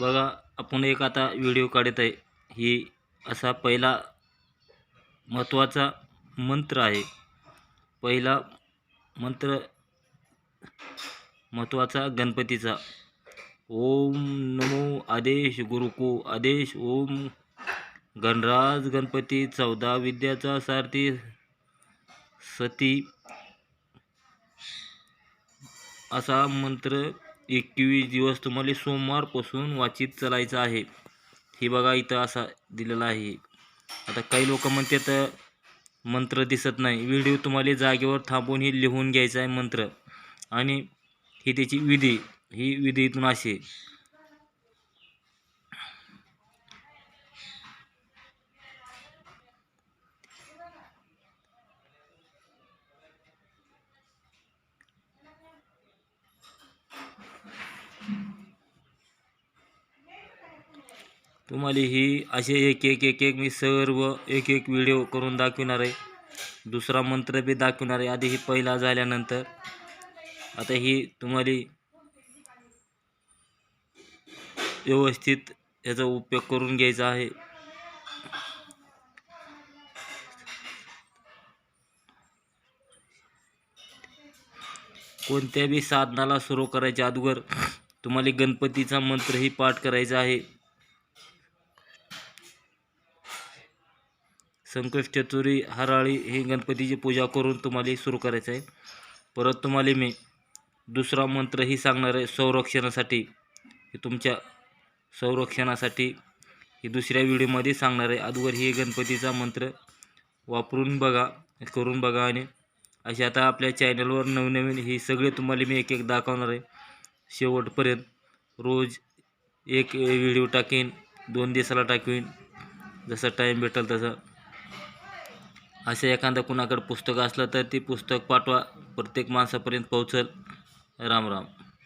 बघा आपण एक आता व्हिडिओ काढत आहे. ही असा पहिला महत्त्वाचा मंत्र आहे. पहिला मंत्र महत्त्वाचा गणपतीचा. ओम नमो आदेश गुरुको आदेश. ओम गणराज गणपती चौदा विद्याचा सारथी सती. असा मंत्र एकवीस दिवस तुम्हाला सोमवारपासून वाचित चालायचं आहे. हे बघा इथं असा दिलेला आहे. आता काही लोक म्हणतात मंत्र दिसत नाही. व्हिडिओ तुम्हाला जागेवर थांबून हे लिहून घ्यायचा आहे मंत्र. आणि ही त्याची विधी ही विधी इथून असे तुम्हाला ही असे एक एक एक एक मी सर्व एक एक व्हिडिओ करून दाखविणार आहे. दुसरा मंत्र बी दाखविणार आहे. आधी ही पहिला झाल्यानंतर. आता ही तुम्हाला व्यवस्थित याचा उपयोग करून घ्यायचा आहे. कोणत्या बी साधनाला सुरू करायच्या अगोदर तुम्हाला गणपतीचा मंत्रही पाठ करायचा आहे. संकष्ट चतुरी हराळी ही गणपतीची पूजा करून तुम्हाला सुरू करायचं आहे. परत तुम्हाला मी दुसरा मंत्रही सांगणार आहे संरक्षणासाठी. हे तुमच्या संरक्षणासाठी ही दुसऱ्या व्हिडिओमध्ये सांगणार आहे. अगोदर हे गणपतीचा मंत्र वापरून बघा करून बघा आणि असे आता आपल्या चॅनलवर नवनवीन ही सगळे तुम्हाला मी एक एक दाखवणार आहे. शेवटपर्यंत रोज एक व्हिडिओ टाकेन दोन दिवसाला टाकवीन जसा टाईम भेटेल तसा. असं एखादं कुणाकडं पुस्तक असलं तर ती पुस्तक पाठवा. प्रत्येक माणसापर्यंत पोहोचल. राम राम.